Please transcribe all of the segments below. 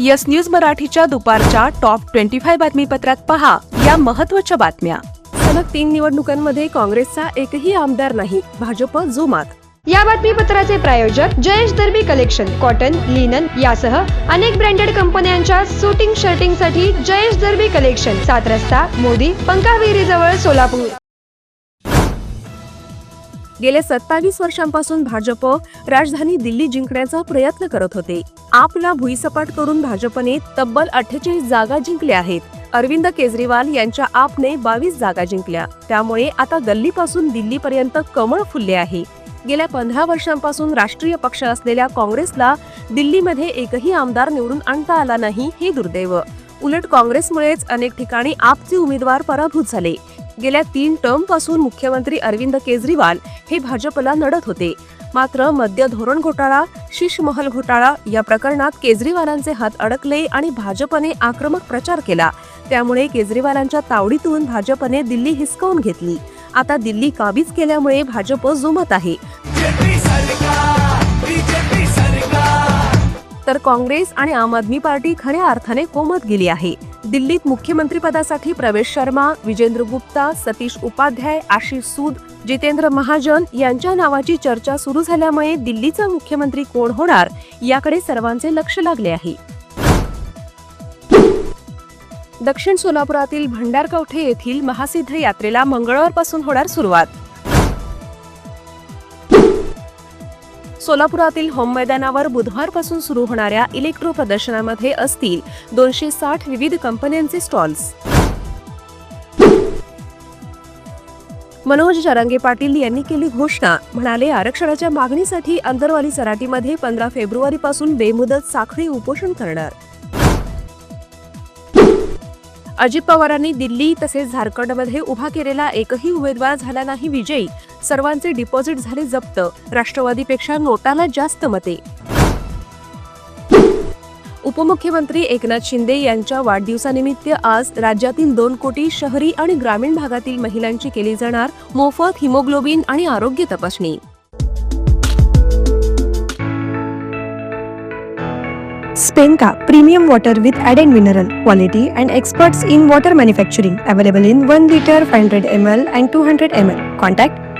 Yes news मराठीच्या दुपारच्या top twenty five बातमीपत्रात पहा या महत्त्वाच्या बातम्या. सलग तीन निवडणुकांमध्ये काँग्रेसचा एकही आमदार नाही भाजप जुमात. या बातमीपत्राचे प्रायोजक Jayesh Darbi collection cotton linen यासह अनेक ब्रँडेड कंपन्यांच्या सुटिंग शर्टिंगसाठी जयेश दर्बी कलेक्शन सात रस्ता मोदी पंकाविहिरी जवळ सोलापूर. गेल्या सत्तावीस वर्षांपासून भाजप राजधानी दिल्ली जिंकण्याचा प्रयत्न करत होते. आपला भुईसपाट करून भाजपने तब्बल अठ्ठेचाळीस जागा जिंकल्या आहेत. अरविंद केजरीवाल यांच्या आपने बावीस जागा जिंकल्या. त्यामुळे आता गल्लीपासून दिल्लीपर्यंत कमळ फुलले आहे. गेल्या पंधरा वर्षांपासून राष्ट्रीय पक्ष असलेल्या काँग्रेसला दिल्लीमध्ये एकही आमदार निवडून आणता आला नाही हे दुर्दैव. उलट काँग्रेसमुळेच अनेक ठिकाणी आपचे उमेदवार पराभूत झाले. गेल्या तीन टर्मपासून मुख्यमंत्री अरविंद केजरीवाल हे भाजपला नडत होते. मात्र मद्य धोरण घोटाळा शिशमहल घोटाळा या प्रकरणात केजरीवालांचे हात अडकले आणि भाजपने आक्रमक प्रचार केला. त्यामुळे केजरीवालांच्या तावडीतून भाजपने दिल्ली हिसकावून घेतली. आता दिल्ली काबीज केल्यामुळे भाजप जुमत आहे. तर काँग्रेस आणि आम आदमी पार्टी खऱ्या अर्थाने कोमत गेली आहे. दिल्लीत मुख्यमंत्रीपदासाठी प्रवेश शर्मा विजेंद्र गुप्ता सतीश उपाध्याय आशिष सूद जितेंद्र महाजन यांच्या नावाची चर्चा सुरू झाल्यामुळे दिल्लीचा मुख्यमंत्री कोण होणार याकडे सर्वांचे लक्ष लागले आहे. दक्षिण सोलापुरातील भंडारकवठे येथील महासिद्ध यात्रेला मंगळवारपासून होणार सुरुवात. सोलापुरातील होम मैदानावर बुधवारपासून सुरू होणाऱ्या इलेक्ट्रो प्रदर्शनामध्ये असतील दोनशे साठ विविध कंपन्यांचे स्टॉल्स मनोज जरांगे पाटील यांनी केली घोषणा. म्हणाले आरक्षणाच्या मागणीसाठी अंदरवाली सराटीमध्ये पंधरा फेब्रुवारीपासून बेमुदत साखळी उपोषण करणार. अजित पवारांनी दिल्ली तसेच झारखंडमध्ये उभा केलेला एकही उमेदवार झाला नाही विजयी. सर्वांचे डिपॉझिट झाले जप्त. राष्ट्रवादीपेक्षा नोटाला जास्त मते. उपमुख्यमंत्री एकनाथ शिंदे यांच्या वाढदिवसानिमित्त आज राज्यातील दोन कोटी शहरी आणि ग्रामीण भागातील महिलांची केली जाणार मोफत हिमोग्लोबिन आणि आरोग्य तपासणी. स्पेनका premium water with add and mineral quality and experts in water manufacturing available in one litre five hundred M L and two hundred M L. Contact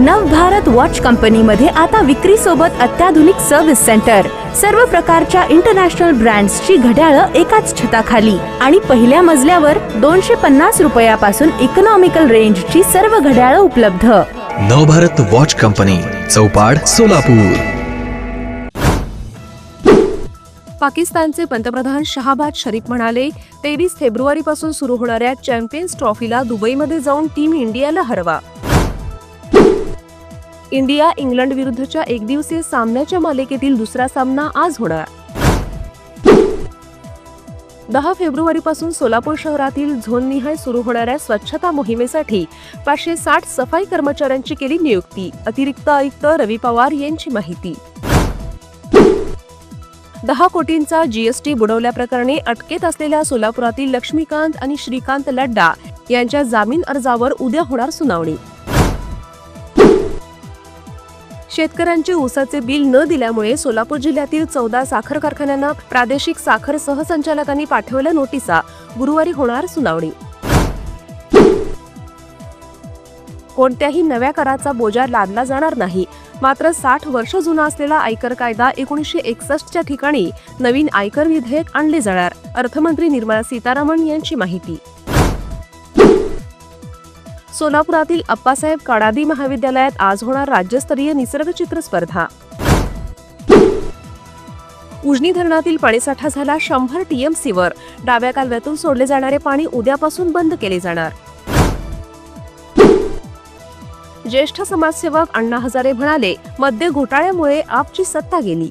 Navbharat watch कंपनीमध्ये आता विक्री सोबत अत्याधुनिक सर्व्हिस सेंटर सर्व प्रकारच्या इंटरनॅशनल ब्रँड्सची घड्याळं एकाच छताखाली. आणि पहिल्या मजल्यावर दोनशे पन्नास रुपयापासून इकॉनॉमिकल रेंजची सर्व घड्याळं उपलब्ध. Navbharat watch company Chaupad Solapur. पाकिस्तानचे पंतप्रधान शहाबाज शरीफ म्हणाले तेवीस फेब्रुवारीपासून सुरू होणाऱ्या चॅम्पियन्स ट्रॉफीला दुबईमध्ये जाऊन टीम इंडियाला हरवा. इंडिया इंग्लंड विरुद्धच्या एकदिवसीय सामन्याच्या मालिकेतील दुसरा सामना आज होणार. दहा फेब्रुवारीपासून सोलापूर शहरातील झोननिहाय सुरू होणाऱ्या स्वच्छता मोहिमेसाठी पाचशे साठ सफाई कर्मचाऱ्यांची केली नियुक्ती. अतिरिक्त आयुक्त रवी पवार यांची माहिती. दहा कोटींचा जीएसटी बुडवल्याप्रकरणी अटकेत असलेल्या सोलापुरातील लक्ष्मीकांत आणि श्रीकांत लड्डा यांच्या जामीन अर्जावर उद्या होणार सुनावणी. शेतकऱ्यांचे ऊसाचे बिल न दिल्यामुळे सोलापूर जिल्ह्यातील चौदा साखर कारखान्यांना प्रादेशिक साखर सहसंचालकांनी पाठवल्या नोटिसा. गुरुवारी होणार सुनावणी. कोणत्याही नव्या कराचा बोजा लादला जाणार नाही. मात्र साठ वर्ष जुना असलेला आयकर कायदा एकोणीसशे एकसष्टच्या ठिकाणी नवीन आयकर विधेयक आणले जाणार. अर्थमंत्री निर्मला सीतारामन यांची माहिती. सोलापुरातील अप्पासाहेब काडादी महाविद्यालयात आज होणार राज्यस्तरीय निसर्गचित्र स्पर्धा. उजनी धरणातील पाणीसाठा झाला शंभर टीएमसीवर डाव्या कालव्यातून सोडले जाणारे पाणी उद्यापासून बंद केले जाणार. ज्येष्ठ समाजसेवक अण्णा हजारे म्हणाले मद्य घोटाळ्यामुळे आपची सत्ता गेली.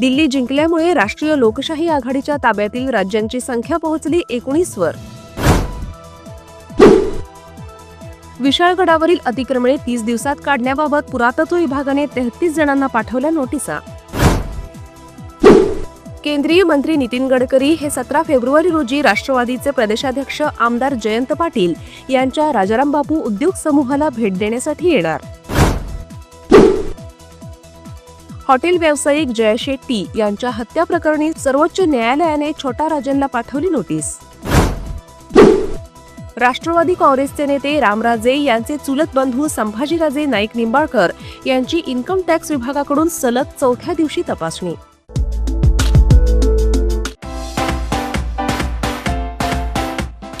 दिल्ली जिंकल्यामुळे राष्ट्रीय लोकशाही आघाडीच्या ताब्यातील राज्यांची संख्या पोहोचली एकोणीसवर विशाळगडावरील अतिक्रमणे तीस दिवसात काढण्याबाबत पुरातत्व विभागाने तेहतीस जणांना पाठवल्या नोटिसा. केंद्रीय मंत्री नितीन गडकरी हे सतरा फेब्रुवारी रोजी राष्ट्रवादीचे प्रदेशाध्यक्ष आमदार जयंत पाटील यांच्या राजाराम बापू उद्योग समूहाला भेट देण्यासाठी येणार. हॉटेल व्यावसायिक जय शेट्टी यांच्या हत्या प्रकरणी सर्वोच्च न्यायालयाने छोटा राजनला पाठवली नोटीस. राष्ट्रवादी काँग्रेसचे नेते रामराजे यांचे चुलत बंधू संभाजीराजे नाईक निंबाळकर यांची इन्कम टॅक्स विभागाकडून सलग चौथ्या दिवशी तपासणी.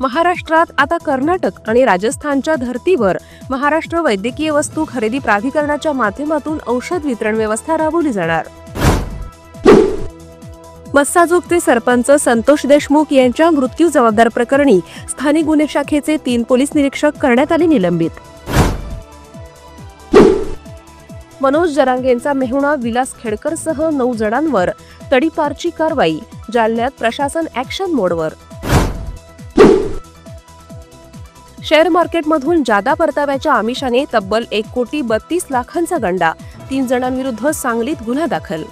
महाराष्ट्रात आता कर्नाटक आणि राजस्थानच्या धर्तीवर महाराष्ट्र वैद्यकीय वस्तू खरेदी प्राधिकरणाच्या माध्यमातून औषध वितरण व्यवस्था राबवली जाणार. मस्साजोगचे सरपंच संतोष देशमुख यांच्या मृत्यू जबाबदार प्रकरणी स्थानिक गुन्हे शाखेचे तीन पोलीस निरीक्षक करण्यात आले निलंबित. मनोज जरांगेंचा मेहुणा विलास खेडकरसह नऊ जणांवर तडीपारची कारवाई जालन्यात प्रशासन ऍक्शन मोडवर शेअर मार्केटमधून जादा परताव्याच्या आमिषाने तब्बल एक कोटी बत्तीस लाखांचा गंडा. तीन जणांविरुद्ध सांगलीत गुन्हा दाखल.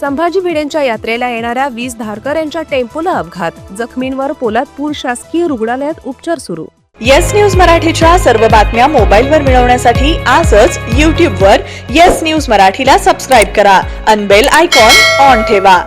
संभाजी भिडेंच्या यात्रेला येणाऱ्या वीज धारकर यांच्या टेम्पोला अपघात. जखमींवर पोलादपूर शासकीय रुग्णालयात उपचार सुरू. येस न्यूज मराठीच्या सर्व बातम्या मोबाईलवर मिळवण्यासाठी आजच यूट्यूबवर येस न्यूज मराठीला सबस्क्राईब करा. अनबेल आयकॉन ऑन ठेवा.